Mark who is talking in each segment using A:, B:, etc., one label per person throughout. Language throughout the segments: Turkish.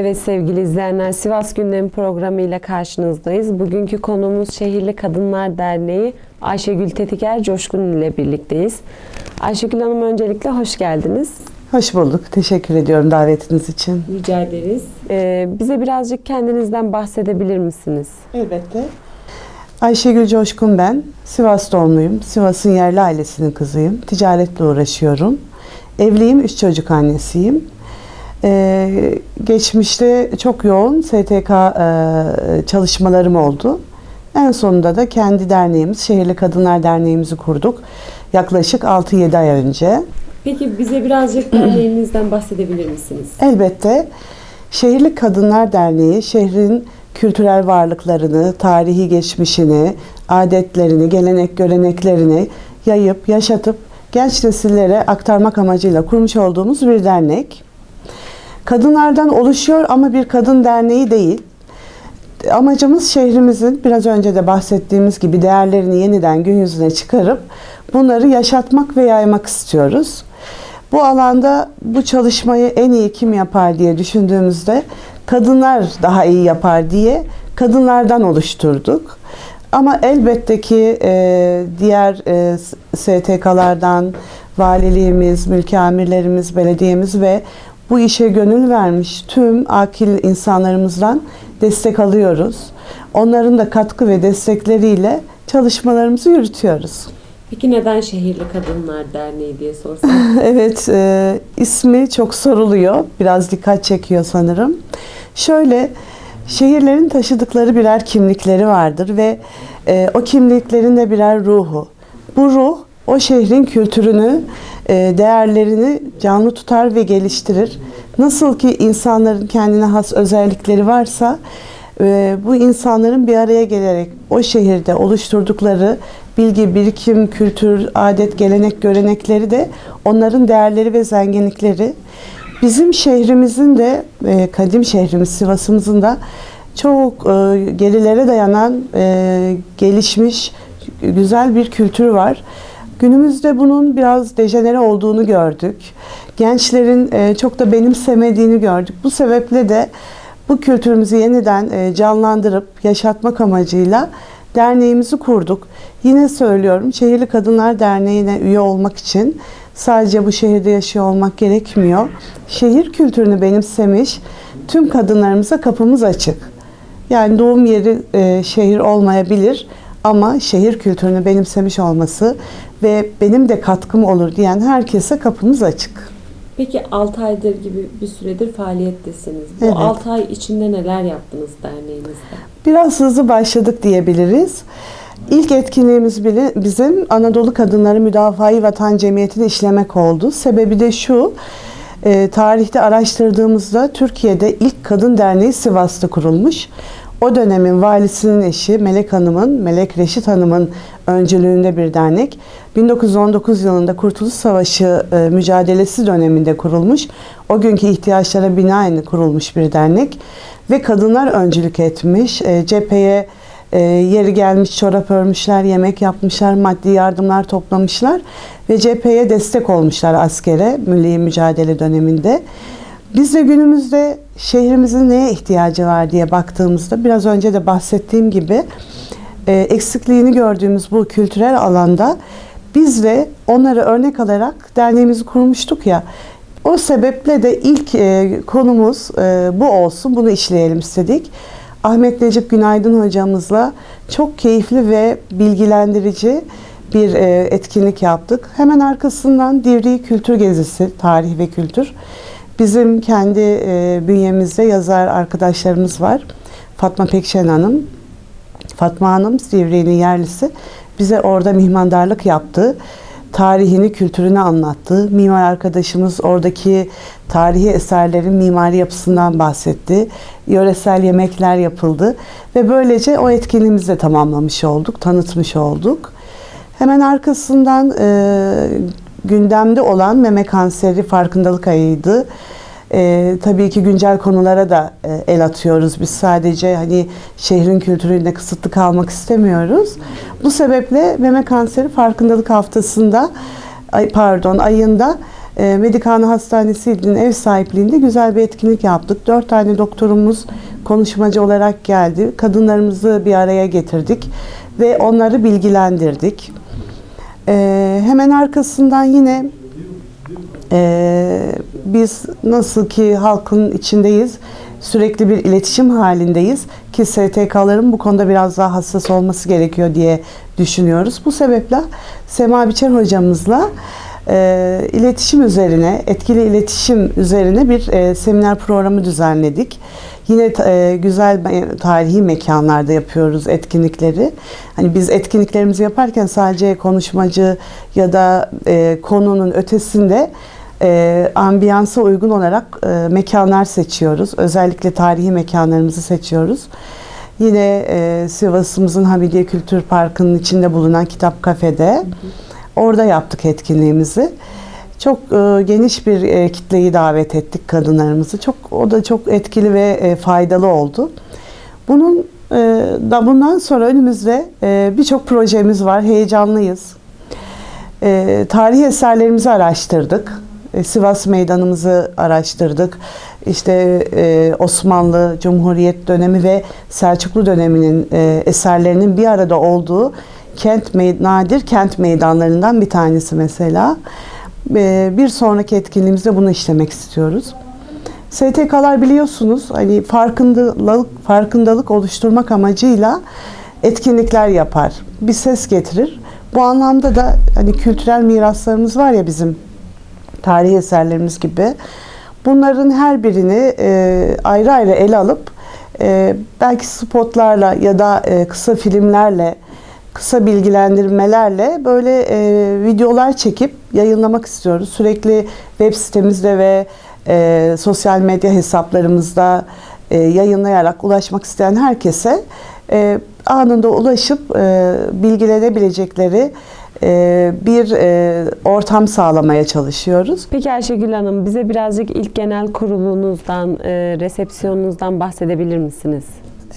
A: Evet sevgili izleyenler Sivas Gündemi programı ile karşınızdayız. Bugünkü konuğumuz Şehirli Kadınlar Derneği Ayşegül Tetiker Coşkun ile birlikteyiz. Ayşegül Hanım öncelikle hoş geldiniz.
B: Hoş bulduk. Teşekkür ediyorum davetiniz için.
A: Rica ederiz. Ee, bize birazcık kendinizden bahsedebilir misiniz?
B: Elbette. Ayşegül Coşkun ben. Sivas doğumluyum. Sivas'ın yerli ailesinin kızıyım. Ticaretle uğraşıyorum. Evliyim, üç çocuk annesiyim. Ee, geçmişte çok yoğun STK e, çalışmalarım oldu. En sonunda da kendi derneğimiz, Şehirli Kadınlar Derneğimizi kurduk. Yaklaşık 6-7 ay önce.
A: Peki bize birazcık derneğinizden bahsedebilir misiniz?
B: Elbette Şehirli Kadınlar Derneği şehrin kültürel varlıklarını, tarihi geçmişini, adetlerini, gelenek göreneklerini yayıp, yaşatıp genç nesillere aktarmak amacıyla kurmuş olduğumuz bir dernek. Kadınlardan oluşuyor ama bir kadın derneği değil. Amacımız şehrimizin biraz önce de bahsettiğimiz gibi değerlerini yeniden gün yüzüne çıkarıp bunları yaşatmak ve yaymak istiyoruz. Bu alanda bu çalışmayı en iyi kim yapar diye düşündüğümüzde kadınlar daha iyi yapar diye kadınlardan oluşturduk. Ama elbette ki e, diğer e, STK'lardan valiliğimiz, mülki amirlerimiz, belediyemiz ve bu işe gönül vermiş tüm akil insanlarımızdan destek alıyoruz. Onların da katkı ve destekleriyle çalışmalarımızı yürütüyoruz.
A: Peki neden Şehirli Kadınlar Derneği diye sorsam?
B: Evet, e, ismi çok soruluyor. Biraz dikkat çekiyor sanırım. Şöyle, şehirlerin taşıdıkları birer kimlikleri vardır ve e, o kimliklerin de birer ruhu. Bu ruh, o şehrin kültürünü, değerlerini canlı tutar ve geliştirir. Nasıl ki insanların kendine has özellikleri varsa, e, bu insanların bir araya gelerek o şehirde oluşturdukları bilgi, birikim, kültür, adet, gelenek, görenekleri de onların değerleri ve zenginlikleri. Bizim şehrimizin de, e, kadim şehrimiz Sivas'ımızın da çok e, gerilere dayanan, e, gelişmiş, güzel bir kültür var. Günümüzde bunun biraz dejenere olduğunu gördük. Gençlerin e, çok da benimsemediğini gördük. Bu sebeple de bu kültürümüzü yeniden e, canlandırıp yaşatmak amacıyla derneğimizi kurduk. Yine söylüyorum Şehirli Kadınlar Derneği'ne üye olmak için sadece bu şehirde yaşıyor olmak gerekmiyor. Şehir kültürünü benimsemiş tüm kadınlarımıza kapımız açık. Yani doğum yeri e, şehir olmayabilir ama şehir kültürünü benimsemiş olması ve benim de katkım olur diyen herkese kapımız açık.
A: Peki 6 aydır gibi bir süredir faaliyettesiniz. Bu
B: Evet.
A: 6 ay içinde neler yaptınız derneğinizde?
B: Biraz hızlı başladık diyebiliriz. İlk etkinliğimiz bile bizim Anadolu Kadınları Müdafaa-i Vatan Cemiyeti'ni işlemek oldu. Sebebi de şu, e, tarihte araştırdığımızda Türkiye'de ilk kadın derneği Sivas'ta kurulmuş. O dönemin valisinin eşi Melek Hanım'ın, Melek Reşit Hanım'ın öncülüğünde bir dernek. 1919 yılında Kurtuluş Savaşı e, mücadelesi döneminde kurulmuş. O günkü ihtiyaçlara binaen kurulmuş bir dernek. Ve kadınlar öncülük etmiş. E, cepheye e, yeri gelmiş çorap örmüşler, yemek yapmışlar, maddi yardımlar toplamışlar. Ve cepheye destek olmuşlar askere milli mücadele döneminde. Biz de günümüzde şehrimizin neye ihtiyacı var diye baktığımızda biraz önce de bahsettiğim gibi e, eksikliğini gördüğümüz bu kültürel alanda biz de onları örnek alarak derneğimizi kurmuştuk ya. O sebeple de ilk e, konumuz e, bu olsun, bunu işleyelim istedik. Ahmet Necip Günaydın hocamızla çok keyifli ve bilgilendirici bir e, etkinlik yaptık. Hemen arkasından Divriği Kültür Gezisi, tarih ve kültür. Bizim kendi e, bünyemizde yazar arkadaşlarımız var. Fatma Pekşen Hanım, Fatma Hanım Divriği'nin yerlisi bize orada mihmandarlık yaptı. Tarihini, kültürünü anlattı. Mimar arkadaşımız oradaki tarihi eserlerin mimari yapısından bahsetti. Yöresel yemekler yapıldı ve böylece o etkinliğimizi de tamamlamış olduk, tanıtmış olduk. Hemen arkasından e, gündemde olan meme kanseri farkındalık ayıydı. E, tabii ki güncel konulara da e, el atıyoruz. Biz sadece hani şehrin kültürüne kısıtlı kalmak istemiyoruz. Bu sebeple meme kanseri farkındalık haftasında, ay, pardon ayında e, Medikhane Hastanesi'nin ev sahipliğinde güzel bir etkinlik yaptık. Dört tane doktorumuz konuşmacı olarak geldi. Kadınlarımızı bir araya getirdik ve onları bilgilendirdik. E, hemen arkasından yine ee, biz nasıl ki halkın içindeyiz, sürekli bir iletişim halindeyiz ki STK'ların bu konuda biraz daha hassas olması gerekiyor diye düşünüyoruz. Bu sebeple Sema Biçer hocamızla e, iletişim üzerine, etkili iletişim üzerine bir e, seminer programı düzenledik. Yine e, güzel tarihi mekanlarda yapıyoruz etkinlikleri. Hani biz etkinliklerimizi yaparken sadece konuşmacı ya da e, konunun ötesinde e, ambiyansa uygun olarak e, mekanlar seçiyoruz. Özellikle tarihi mekanlarımızı seçiyoruz. Yine e, Sivas'ımızın Hamidiye Kültür Parkı'nın içinde bulunan Kitap Kafe'de orada yaptık etkinliğimizi. Çok e, geniş bir e, kitleyi davet ettik kadınlarımızı. Çok o da çok etkili ve e, faydalı oldu. Bunun e, da bundan sonra önümüzde e, birçok projemiz var. Heyecanlıyız. E, tarihi eserlerimizi araştırdık. E, Sivas Meydanımızı araştırdık. İşte e, Osmanlı, Cumhuriyet dönemi ve Selçuklu döneminin e, eserlerinin bir arada olduğu kent nadir kent meydanlarından bir tanesi mesela. E, bir sonraki etkinliğimizde bunu işlemek istiyoruz. STK'lar biliyorsunuz hani farkındalık farkındalık oluşturmak amacıyla etkinlikler yapar. Bir ses getirir. Bu anlamda da hani kültürel miraslarımız var ya bizim tarihi eserlerimiz gibi. Bunların her birini e, ayrı ayrı ele alıp e, belki spotlarla ya da e, kısa filmlerle, kısa bilgilendirmelerle böyle e, videolar çekip yayınlamak istiyoruz. Sürekli web sitemizde ve e, sosyal medya hesaplarımızda e, yayınlayarak ulaşmak isteyen herkese e, anında ulaşıp e, bilgilenebilecekleri bir e, ortam sağlamaya çalışıyoruz.
A: Peki Ayşegül Hanım bize birazcık ilk genel kurulunuzdan, e, resepsiyonunuzdan bahsedebilir misiniz?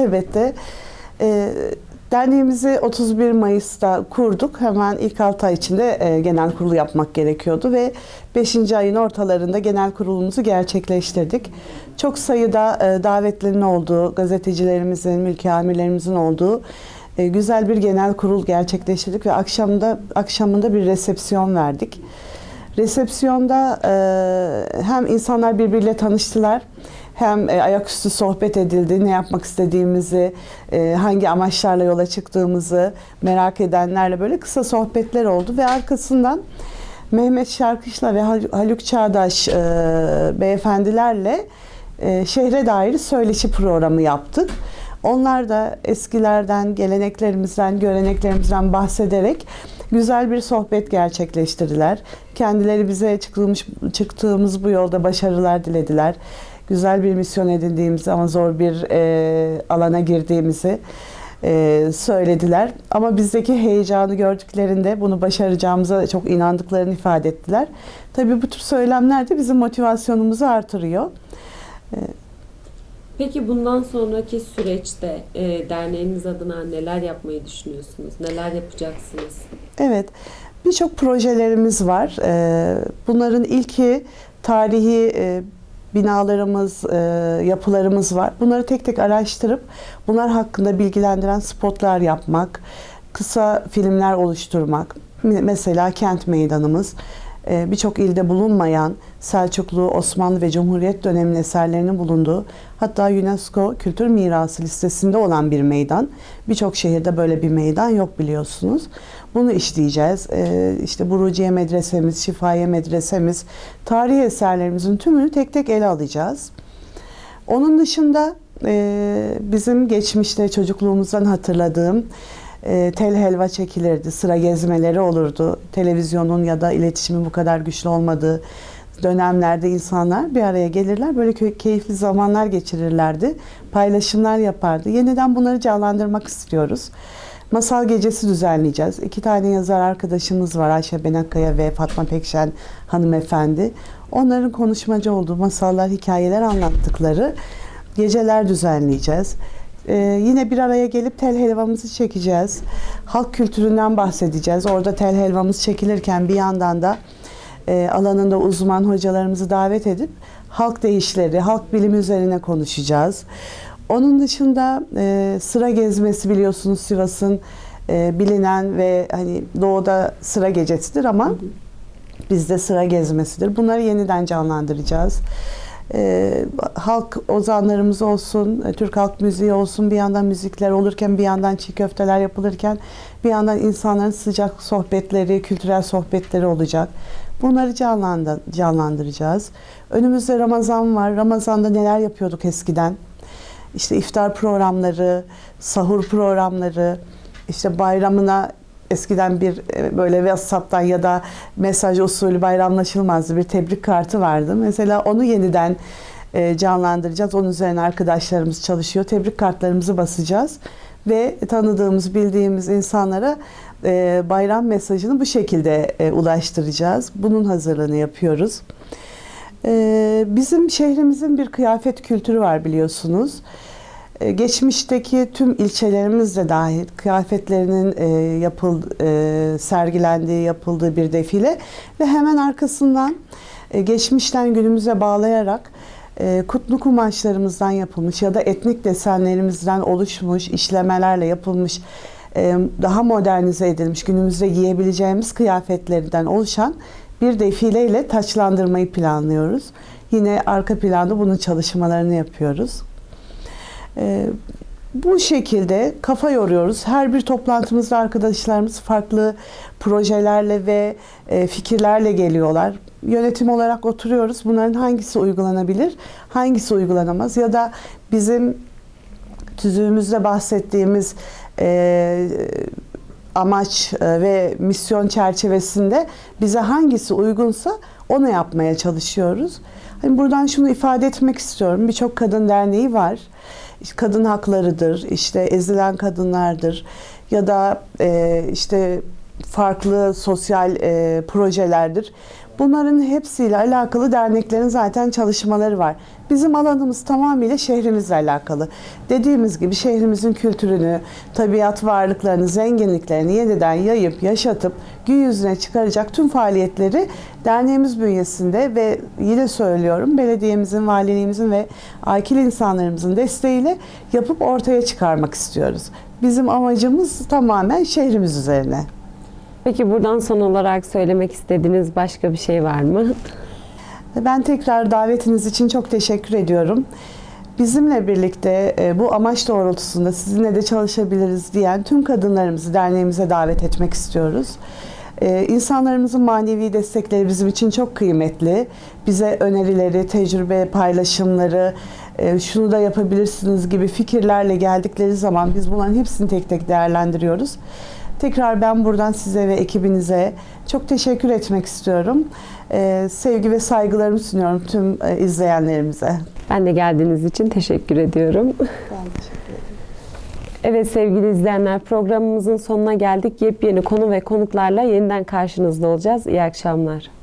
B: Elbette. E, derneğimizi 31 Mayıs'ta kurduk. Hemen ilk 6 ay içinde e, genel kurulu yapmak gerekiyordu ve 5. ayın ortalarında genel kurulumuzu gerçekleştirdik. Çok sayıda e, davetlerin olduğu, gazetecilerimizin, mülki amirlerimizin olduğu e, güzel bir genel kurul gerçekleştirdik ve akşamda akşamında bir resepsiyon verdik. Resepsiyonda e, hem insanlar birbiriyle tanıştılar hem e, ayaküstü sohbet edildi, ne yapmak istediğimizi, e, hangi amaçlarla yola çıktığımızı merak edenlerle böyle kısa sohbetler oldu ve arkasından Mehmet Şarkışla ve Hal- Haluk Çağdaş e, beyefendilerle e, şehre dair söyleşi programı yaptık. Onlar da eskilerden, geleneklerimizden, göreneklerimizden bahsederek güzel bir sohbet gerçekleştirdiler. Kendileri bize çıkılmış, çıktığımız bu yolda başarılar dilediler. Güzel bir misyon edindiğimizi ama zor bir e, alana girdiğimizi e, söylediler. Ama bizdeki heyecanı gördüklerinde bunu başaracağımıza çok inandıklarını ifade ettiler. Tabii bu tür söylemler de bizim motivasyonumuzu artırıyor.
A: Peki bundan sonraki süreçte e, derneğiniz adına neler yapmayı düşünüyorsunuz? Neler yapacaksınız?
B: Evet, birçok projelerimiz var. Ee, Bunların ilki tarihi e, binalarımız, e, yapılarımız var. Bunları tek tek araştırıp bunlar hakkında bilgilendiren spotlar yapmak, kısa filmler oluşturmak. Mesela kent meydanımız e, birçok ilde bulunmayan Selçuklu, Osmanlı ve Cumhuriyet döneminin eserlerinin bulunduğu hatta UNESCO Kültür Mirası listesinde olan bir meydan. Birçok şehirde böyle bir meydan yok biliyorsunuz. Bunu işleyeceğiz. E, işte Buruciye Medresemiz, Şifaye Medresemiz, tarihi eserlerimizin tümünü tek tek ele alacağız. Onun dışında e, bizim geçmişte çocukluğumuzdan hatırladığım e, tel helva çekilirdi, sıra gezmeleri olurdu. Televizyonun ya da iletişimin bu kadar güçlü olmadığı dönemlerde insanlar bir araya gelirler, böyle key- keyifli zamanlar geçirirlerdi, paylaşımlar yapardı. Yeniden bunları canlandırmak istiyoruz. Masal gecesi düzenleyeceğiz. İki tane yazar arkadaşımız var Ayşe Benakkaya ve Fatma Pekşen hanımefendi. Onların konuşmacı olduğu masallar, hikayeler anlattıkları geceler düzenleyeceğiz. Ee, yine bir araya gelip tel helvamızı çekeceğiz. Halk kültüründen bahsedeceğiz. Orada tel helvamız çekilirken bir yandan da e, alanında uzman hocalarımızı davet edip halk değişleri, halk bilimi üzerine konuşacağız. Onun dışında e, sıra gezmesi biliyorsunuz Sivas'ın e, bilinen ve hani doğuda sıra gecesidir ama bizde sıra gezmesidir. Bunları yeniden canlandıracağız. Ee, halk ozanlarımız olsun, e, Türk halk müziği olsun, bir yandan müzikler olurken, bir yandan çiğ köfteler yapılırken, bir yandan insanların sıcak sohbetleri, kültürel sohbetleri olacak. Bunları canlandı- canlandıracağız. Önümüzde Ramazan var. Ramazan'da neler yapıyorduk eskiden? İşte iftar programları, sahur programları, işte bayramına eskiden bir e, böyle WhatsApp'tan ya da mesaj usulü bayramlaşılmazdı. Bir tebrik kartı vardı. Mesela onu yeniden e, canlandıracağız. Onun üzerine arkadaşlarımız çalışıyor. Tebrik kartlarımızı basacağız ve tanıdığımız, bildiğimiz insanlara e, bayram mesajını bu şekilde ulaştıracağız. Bunun hazırlığını yapıyoruz. Bizim şehrimizin bir kıyafet kültürü var biliyorsunuz. E, Geçmişteki tüm ilçelerimiz de dahil kıyafetlerinin e, yapıl, e, sergilendiği, yapıldığı bir defile ve hemen arkasından e, geçmişten günümüze bağlayarak e, kutlu kumaşlarımızdan yapılmış ya da etnik desenlerimizden oluşmuş işlemelerle yapılmış e, daha modernize edilmiş günümüzde giyebileceğimiz kıyafetlerden oluşan bir defileyle taçlandırmayı planlıyoruz. Yine arka planda bunun çalışmalarını yapıyoruz. Ee, bu şekilde kafa yoruyoruz. Her bir toplantımızda arkadaşlarımız farklı projelerle ve e, fikirlerle geliyorlar. Yönetim olarak oturuyoruz. Bunların hangisi uygulanabilir, hangisi uygulanamaz ya da bizim tüzüğümüzde bahsettiğimiz e, amaç e, ve misyon çerçevesinde bize hangisi uygunsa onu yapmaya çalışıyoruz. Hani buradan şunu ifade etmek istiyorum. Birçok kadın derneği var. Kadın haklarıdır, işte ezilen kadınlardır ya da e, işte farklı sosyal e, projelerdir. Bunların hepsiyle alakalı derneklerin zaten çalışmaları var. Bizim alanımız tamamıyla şehrimizle alakalı. Dediğimiz gibi şehrimizin kültürünü, tabiat varlıklarını, zenginliklerini yeniden yayıp, yaşatıp gün yüzüne çıkaracak tüm faaliyetleri derneğimiz bünyesinde ve yine söylüyorum belediyemizin, valiliğimizin ve akil insanlarımızın desteğiyle yapıp ortaya çıkarmak istiyoruz. Bizim amacımız tamamen şehrimiz üzerine.
A: Peki buradan son olarak söylemek istediğiniz başka bir şey var mı?
B: Ben tekrar davetiniz için çok teşekkür ediyorum. Bizimle birlikte e, bu amaç doğrultusunda sizinle de çalışabiliriz diyen tüm kadınlarımızı derneğimize davet etmek istiyoruz. Ee, İnsanlarımızın manevi destekleri bizim için çok kıymetli. Bize önerileri, tecrübe paylaşımları, e, şunu da yapabilirsiniz gibi fikirlerle geldikleri zaman biz bunların hepsini tek tek değerlendiriyoruz. Tekrar ben buradan size ve ekibinize çok teşekkür etmek istiyorum. Ee, sevgi ve saygılarımı sunuyorum tüm e, izleyenlerimize.
A: Ben de geldiğiniz için teşekkür ediyorum.
B: Ben teşekkür ederim.
A: Evet sevgili izleyenler programımızın sonuna geldik. Yepyeni konu ve konuklarla yeniden karşınızda olacağız. İyi akşamlar.